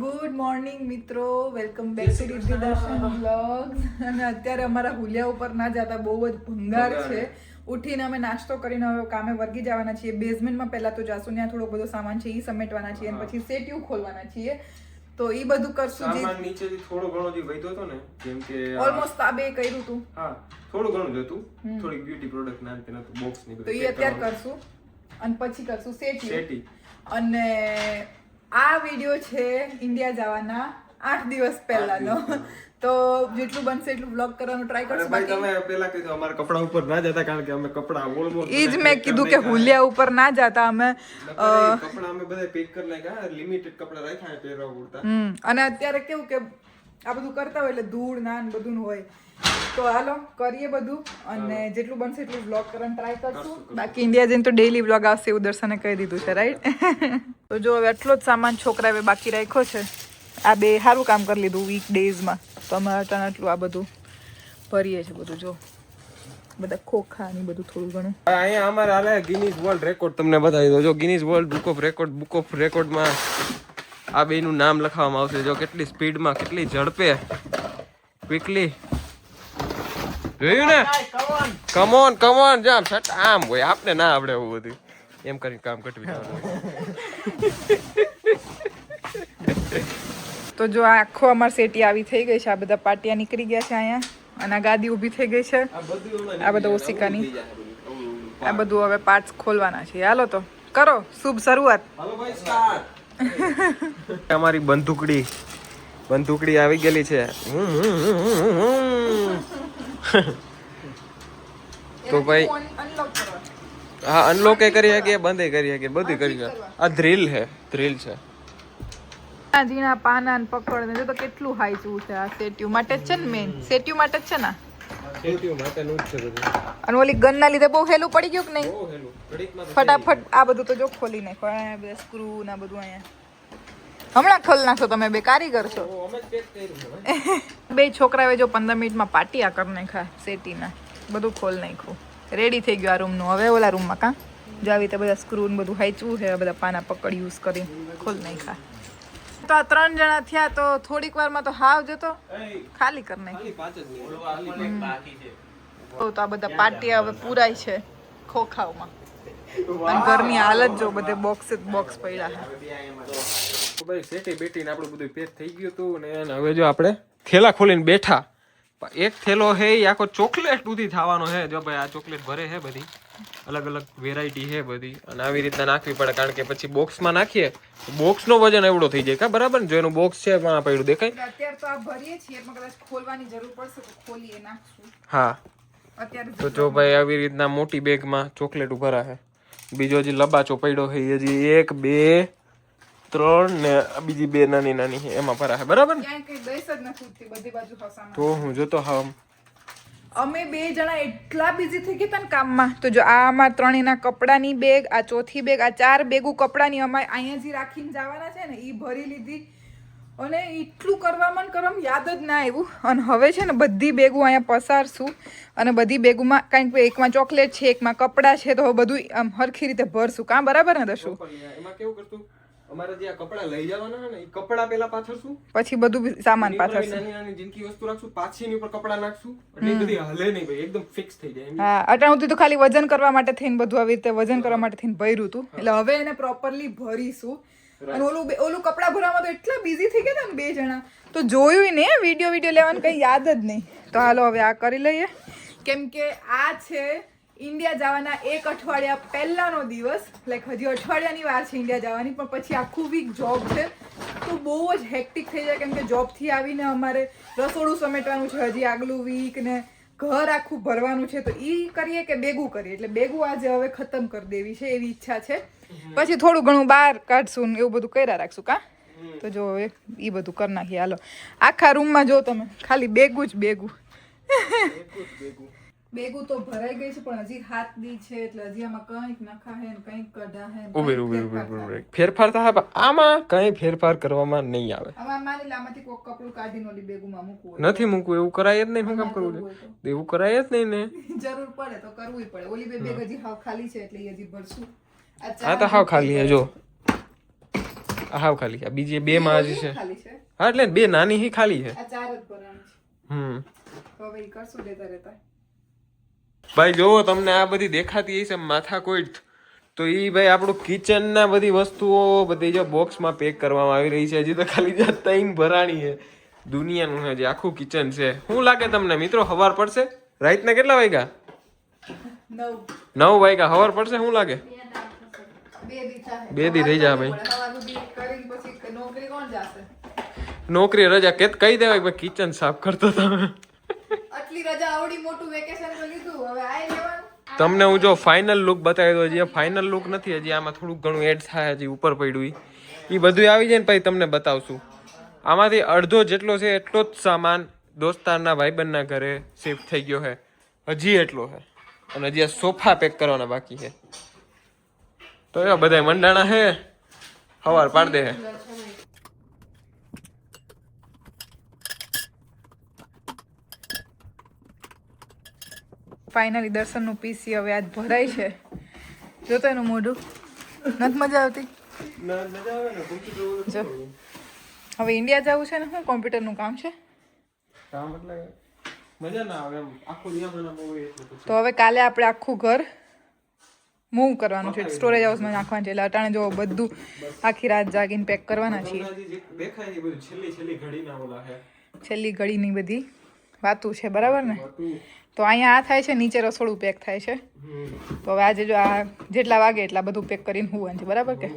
Good morning મિત્રો. Welcome back to Riddhi Darshan blogs અને અત્યારે અમારા હુલિયા ઉપર ના જતા બહુ જ ભંગાર છે. ઉઠીને અમે નાસ્તો કરીને હવે કામે વર્ગી જવાના છીએ. બેઝમેન્ટમાં પહેલા તો જાશું ત્યાં થોડો બધો સામાન છે એ સમેટવાના છીએ અને પછી સેટ્યુ ખોલવાના છીએ. તો એ બધું કરશું સામાન નીચેથી થોડો ઘણો જે વૈધો હતો ને જેમ કે ઓલમોસ્ટ આ બે કર્યું હતું હા થોડું ઘણું જ હતું. થોડીક બ્યુટી પ્રોડક્ટ ના તેના તો બોક્સની તો એ અત્યારે કરશું. અને પછી કરશું સેટી શેટી અને આ વીડિયો છે ઇન્ડિયા જવાના આઠ દિવસ પહેલાનો. તો જેટલું બનશે એટલું બ્લોગ કરવાનો ટ્રાય કરશું. બાકી તમે પેલા કીધું અમાર કપડા ઉપર ના જતા કારણ કે અમે કપડા ઓલમોસ્ટ એ જ મેં કીધું કે હુલિયા ઉપર ના જતા અમે કપડા અમે બધા પેક કરી નાખ્યા લિમિટેડ કપડા રાખ્યા પહેરવા પૂરતા. અને અત્યારે કેવું કે આ બધું કરતા હોય એટલે ધૂળ નાન બધું હોય. તો હાલો કરીએ બધું અને જેટલું બનશે એટલું બ્લોગ કરવાનું ટ્રાય કરશું. બાકી ઇન્ડિયા જઈને તો ડેઈલી બ્લોગ આવશે એવું દર્શને કહી દીધું છે રાઈટ તો જો હવે એટલો જ સામાન છોકરાએ બાકી રાખ્યો છે. આ બે સારું કામ કરી લીધું વીક ડેઝમાં તો અમારા ત્યાં આટલું આ બધું ભરીએ છે બધું જો. બધા ખોખા ને બધું થોડું ઘણું. અહીંયા અમારે હાલે ગિનીઝ વર્લ્ડ રેકોર્ડ તમને બતાવી દો જો Guinness world book of record book of રેકોર્ડમાં આ બેનું નામ લખવામાં આવશે. જો કેટલી સ્પીડમાં, કેટલી ઝડપે. ક્વિકલી જોયું ને? કમોન કમોન જામ સટ આમ હોય. આપને ના આવડે એવું બધું. એમ કરીને કામ કટવી. તો જો આખો અમાર સેટી આવી થઈ ગઈ છે. આ બધા પાટિયા નીકળી ગયા છે અહીંયા. અને આ ગાદી ઊભી થઈ ગઈ છે. આ બધા ઓસિકાની આ બધું હવે પાર્ટ્સ ખોલવાના છે. હાલો તો. કરો. શુભ શરૂઆત. અમારી બંધુકડી બંધુકડી આવી ગયેલી છે. તો ભાઈ હા અનલોક એ કરી શકીએ બંધ એ કરી શકીએ બધું કરી શકીએ. આ થ્રિલ છે થ્રિલ છે. આ ઝીણા પાના પકડ ને જો તો કેટલું હાઈચું છે આ સેટ્યુ. માટે છે ને મેન સેટ્યુ માટે જ છે ને અને ઓલી ગન ના લીધે બહુ હેલું પડી ગયું કે નહીં? ફટાફટ આ બધું તો જો ખોલી નાખો સ્ક્રુ બધા સ્ક્રૂ ના બધું અહીંયા. હમણાં ખોલ નાખો તમે બે કારીગર છો. બે છોકરાએ જો પંદર મિનિટમાં પાટિયા કરી નાખ્યા સેટીના. બધું ખોલ નાખ્યું. રેડી થઈ ગયું આ રૂમનું હવે ઓલા રૂમમાં કાં? જો આવી રીતે બધા સ્ક્રૂ બધું હાચવું છે બધા પાના પકડ યુઝ કરી ખોલ નાખ્યા. તો આ ત્રણ જણા થયા તો થોડીક વારમાં તો હાવ જતો. ખાલી કરી મિનિટ. તો આ બધા પાટિયા હવે પૂરાય છે ખોખાઓમાં. અને ઘરની હાલત જો બધે બોક્સ જ બોક્સ પડ્યા છે. તો ભાઈ સેટી બેટીને આપણું બધું પેક થઈ ગયું હતું ને એને હવે જો આપણે થેલા ખોલીને બેઠા. પણ એક થેલો હે એ આખો ચોકલેટ સુધી થવાનો હે. જો ભાઈ આ ચોકલેટ ભરે હે બધી. અલગ અલગ વેરાયટી છે બધી. અને આવી રીતના નાખવી પડે કારણ કે પછી બોક્સમાં નાખીએ બોક્સનો વજન એવડો થઈ જાય. કા બરાબર ને? જો એનું બોક્સ છે પણ પડ્યું દેખાય. અત્યારે તો આ ભરીએ છીએ પણ કદાચ ખોલવાની જરૂર પડશે તો ખોલીએ નાખશું. હા. અત્યારે તો જો ભાઈ આવી રીતના મોટી બેગમાં ચોકલેટ ઉભરા છે બીજો હજી લબાચો પડ્યો છે એ હજી એક બે ત્રણ ને આ બીજી બે નાની નાની છે એમાં ભરા છે બરાબર તો હું જોતો હા અમે બે જણા એટલા બિઝી થઈ ગયા હતા ને કામમાં. તો જો આ અમારા ત્રણેયના કપડાની બેગ આ ચોથી બેગ આ ચાર બેગું કપડાની અમારે અહીંયા જે રાખીને જવાના છે ને એ ભરી લીધી. અને એટલું કરવામાં કરમ યાદ જ ના આવ્યું. અને હવે છે ને બધી બેગો અહીંયા પસારશું. અને બધી બેગોમાં કારણ કે એકમાં ચોકલેટ છે, એકમાં કપડાં છે, તો બધું આમ હરખી રીતે ભરશું. કાં બરાબર ને, દશું? એમાં કેવું કરતું? અમારે જે આ કપડા લઈ જવાના છે ને એ કપડા પેલા પાથરશું પછી બધું સામાન પાછળ શું પાછળ નાની નાની જિંદગી વસ્તુ રાખશું પાછી એની ઉપર કપડા નાખશું એટલે બધી હલે નહીં ભાઈ એકદમ ફિક્સ થઈ જાય હા અટાણ સુધી તો ખાલી વજન કરવા માટે થઈને બધું આવી રીતે વજન કરવા માટે થઈને ભર્યું હતું એટલે હવે એને પ્રોપરલી ભરીશું. અને ઓલું ઓલું કપડા ભરવામાં તો એટલા બિઝી થઈ ગયા ને બે જણા. તો જોયું ને વીડિયો વીડિયો લેવાનું કઈ યાદ જ નહીં. તો હાલો હવે આ કરી લઈએ. કેમ કે આ છે ઇન્ડિયા જવાના એક અઠવાડિયા પહેલાંનો દિવસ. લાઈક હજી અઠવાડિયાની વાર છે ઇન્ડિયા જવાની પણ પછી આખું વીક જોબ છે. તો બહુ જ હેક્ટિક થઈ જાય કેમ કે જોબથી આવીને અમારે રસોડું સમેટવાનું છે હજી આગલું વીક ને ઘર આખું ભરવાનું છે. તો એ કરીએ કે બેગું કરીએ? એટલે બેગું આજે હવે ખતમ કરી દેવી છે એવી ઈચ્છા છે. પછી થોડું ઘણું બહાર કાઢશું ને એવું બધું કર્યા રાખશું કા? તો જો હવે એ બધું કરી નાખીએ. હાલો. આખા રૂમમાં જો તમે ખાલી બેગું જ બેગું. બેગું તો ભરાઈ ગઈ છે પણ હજી હાથ દી છે એટલે હજી આમાં કંઈક નખા હે ને કંઈક કઢા હે ઉભેર ઉભેર ઉભેર ઊભી ઊભી ફેરફાર થાય. પણ આમાં કંઈ ફેરફાર કરવામાં નહીં આવે. આમાં માની લામાંથી કોક કપડું કાઢીને ઓલી બેગુમાં મૂકવું નથી મૂકવું એવું કરાય જ નહીં હું કામ કરવું છે એવું કરાય જ નહીં ને. જરૂર પડે તો કરવું પડે. ઓલી બે બેગ હજી હાવ ખાલી છે એટલે હજી ભરશું. આ તો હાવ ખાલી હે જો. હાવ ખાલી આ બીજી બે માં હજી છે. હા એટલે બે નાની હી ખાલી છે. આ ચાર જ ભરવાનું છે. હમ. તો હવે કરશું લેતા રહેતા. ભાઈ જોવો તમને આ બધી દેખાતી હશે માથા તો એ ભાઈ આપણું કિચનના બધી વસ્તુઓ બધી જો બોક્સમાં પેક કરવામાં આવી રહી છે. હજી તો ખાલી જ્યાં તૈન ભરાણી છે. દુનિયાનું છે જે આખું કિચન છે. શું લાગે તમને મિત્રો હવાર પડશે? રાઈતના કેટલા વાગ્યા? નવ. નવ વાગ્યા. હવાર પડશે શું લાગે? બે દી થાય. બે દી થઈ જા ભાઈ. સવાર સુધી કરીને પછી નોકરી કોણ જાશે? નોકરી રજા કે કહી દેવાય ભાઈ કિચન સાફ કરતો તમે. આટલી રજા આવડી મોટું વેકેશન તમને હું જો ફાઇનલ લુક બતાવી દઉં, હજી ફાઇનલ લુક નથી, હજી આમાં થોડુંક ઘણું એડ થાય, હજી ઉપર પડ્યું એ બધું આવી જાય ને પછી તમને બતાવશું. આમાંથી અડધો જેટલો છે એટલો જ સામાન દોસ્તારના ભાઈબંધના ઘરે શિફ્ટ થઈ ગયો છે. હજી એટલો છે. અને હજી આ સોફા પેક કરવાના બાકી છે. તો એવા બધા મંડાણા છે. હવાર પાડ દે હે ફાઇનલી દર્શનનું પીસી હવે આજ ભરાય છે. જોતો એનું મોઢું. નથી મજા આવતી? જો. હવે ઇન્ડિયા જવું છે ને શું કોમ્પ્યુટરનું કામ છે? તો હવે કાલે આપણે આખું ઘર મૂવ કરવાનું છે. સ્ટોરેજ હાઉસમાં નાખવાનું છે. એટલે અટાણે જો બધું આખી રાત જાગીને પેક કરવાના છીએ. છેલ્લી ઘડીના બધી વાતું છે બરાબર ને. તો અહીંયા આ થાય છે, નીચે રસોડું પેક થાય છે. તો હવે આજે જો આ જેટલા વાગે એટલા બધું પેક કરીને હોવાનું છે બરાબર કે?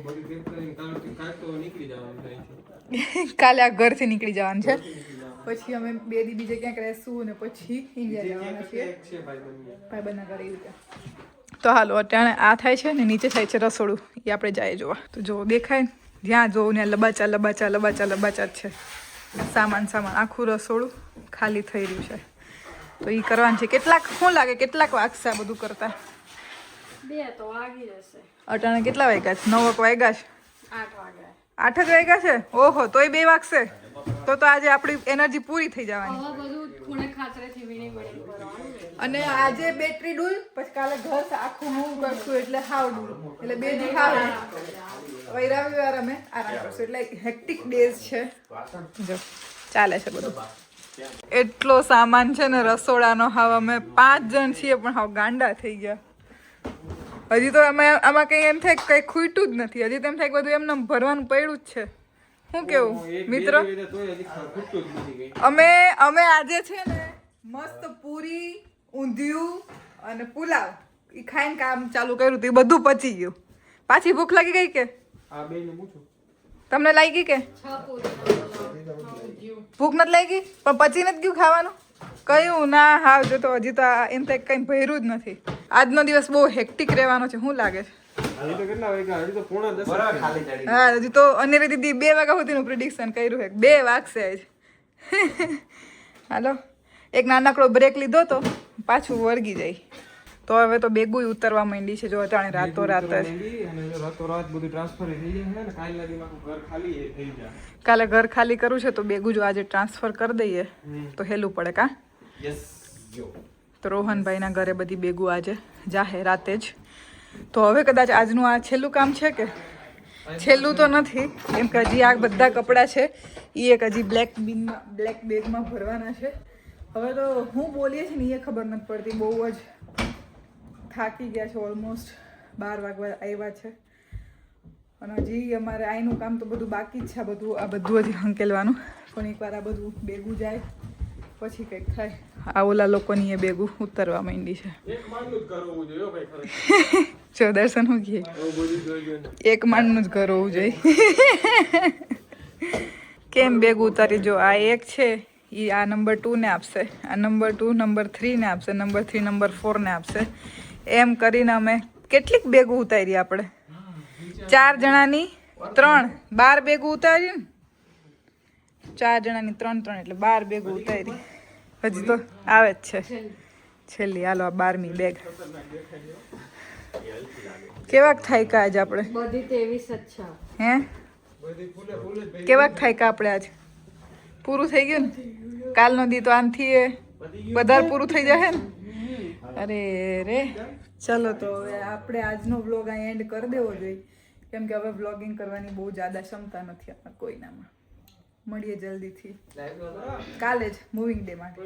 કાલ આ ઘરથી નીકળી જવાનું છે. પછી અમે બે દી બીજે ક્યાંક રહેશું ને પછી ઇન્ડિયા જવાના છીએ. ભાઈ બંને ઘરે રીતે તો હાલો, અત્યારે આ થાય છે ને નીચે થાય છે રસોડું. એ આપણે જાય જોવા. તો જો દેખાય જ્યાં જોઉં ને લબાચા લબાચા લબાચા લબાચા જ છે. સામાન સામાન, આખું રસોડું ખાલી થઈ રહ્યું છે. તો એ કરવાનું છે. કેટલાક શું લાગે? કેટલાક વાગશે આ બધું કરતા? બે તો વાગી જશે. અટાણે કેટલા વાગ્યા છે? નવ વાગ્યા છે? આઠ વાગે આઠ જ વાગ્યા છે? ઓહો તોય બે વાગશે? તો તો આજે આપણી એનર્જી પૂરી થઈ જવાની. અને આજે બેટરી ડૂલ પછી કાલે ઘર આખું મૂવ કરશું એટલે હાવ ડૂલ. એટલે બે દી હાવ વૈરાવી રવિવાર અમે આરામ કરશું. એટલે હેક્ટિક ડેઝ છે. ચાલે છે બધું. એટલો સામાન છે ને રસોડાનો. હાવ અમે પાંચ જણ છીએ પણ હાવ ગાંડા થઈ ગયા. હજી તો અમે આમાં કંઈ એમ થાય કંઈ ખૂટ્યું જ નથી. હજી તો એમ થાય બધું એમને ભરવાનું પડ્યું જ છે. શું કેવું મિત્રો? અમે અમે આજે છે ને મસ્ત પૂરી ઊંધિયું અને પુલાવ. એ ખાઈને કામ ચાલુ કર્યું હતું એ બધું પચી ગયું. પાછી ભૂખ લાગી ગઈ કે? હા બે ને પૂછું. તમને લાગી કે? ભૂખ નથી લાગી? પણ પચી નથી ગયું ખાવાનું? કયું? ના હા જો તો હજી તો એમ થાય કંઈ ભર્યું જ નથી. આજનો દિવસ બહુ હેક્ટિક રહેવાનો છે, શું લાગે છે? તો તો હા, હજી તો અનેરી દીદી બે વાગ્યા સુધીનું પ્રિડિક્શન કર્યું છે. બે વાગશે આજ હાલો. એક નાનકડો બ્રેક લીધો તો પાછું વળગી જાય. તો હવે તો બેગુય ઉતરવા માંડી છે. જો અત્યારે રાતો રાત જ. રાતો રાત બધું ટ્રાન્સફર થઈ જાય ને કાલ ઘર ખાલી થઈ જાય. કાલે ઘર ખાલી કરવું છે તો બેગું જો આજે ટ્રાન્સફર કરી દઈએ. તો હેલું પડે કા? તો રોહનભાઈના ઘરે બધી બેગું આજે જાહે રાતે જ. તો હવે કદાચ આજનું આ છેલ્લું કામ છે કે? છેલ્લું તો નથી. કેમ કે હજી આ બધા કપડાં છે. એ એક હજી બ્લેક બિનમાં બ્લેક બેગમાં ભરવાના છે. હવે તો હું બોલીએ છીએ ને એ ખબર નથી પડતી. બહુ જ થાકી ગયા છે ઓલમોસ્ટ બાર વાગવા આવ્યા છે. અને હજી અમારે આઈનું કામ તો બધું બાકી જ છે આ બધું આ બધું હજી હંકેલવાનું. પણ એકવાર આ બધું બેગું જાય પછી કંઈક થાય. આ ઓલા લોકોની એ બેગું ઉતરવા માંડી છે. જ દર્શન હું ને. એક માળનું જ ઘર હોવું જોઈએ. કેમ ભેગું ઉતારી? જો આ એક છે એ આ નંબર ટુને આપશે. આ નંબર ટુ નંબર થ્રીને આપશે નંબર થ્રી નંબર ફોરને આપશે. એમ કરીને અમે કેટલીક બેગો ઉતારી આપણે? ચાર જણાની ત્રણ. બાર બેગો ઉતારી ને? ચાર જણાની ત્રણ ત્રણ એટલે બાર બેગો ઉતારી હજી તો આવે જ છે. છેલ્લી. હાલો આ બારમી બેગ કેવાક થાય કા આજ આપણે? બધી તેવીસ જ છે. હે? કેવાક થાય કા આપણે આજ? પૂરું થઈ ગયું ને? કાલનો દી તો આનથી એ વધારે પૂરું થઈ જશે ને? અરે રે. ચલો તો હવે આપણે આજનો વ્લોગ અહીં એન્ડ કરી દેવો જોઈએ. કેમ કે હવે વ્લોગિંગ કરવાની બહુ જ્યાદા ક્ષમતા નથી આપણા કોઈનામાં. મળીએ જલ્દીથી. કાલે જ મૂવિંગ ડે માટે.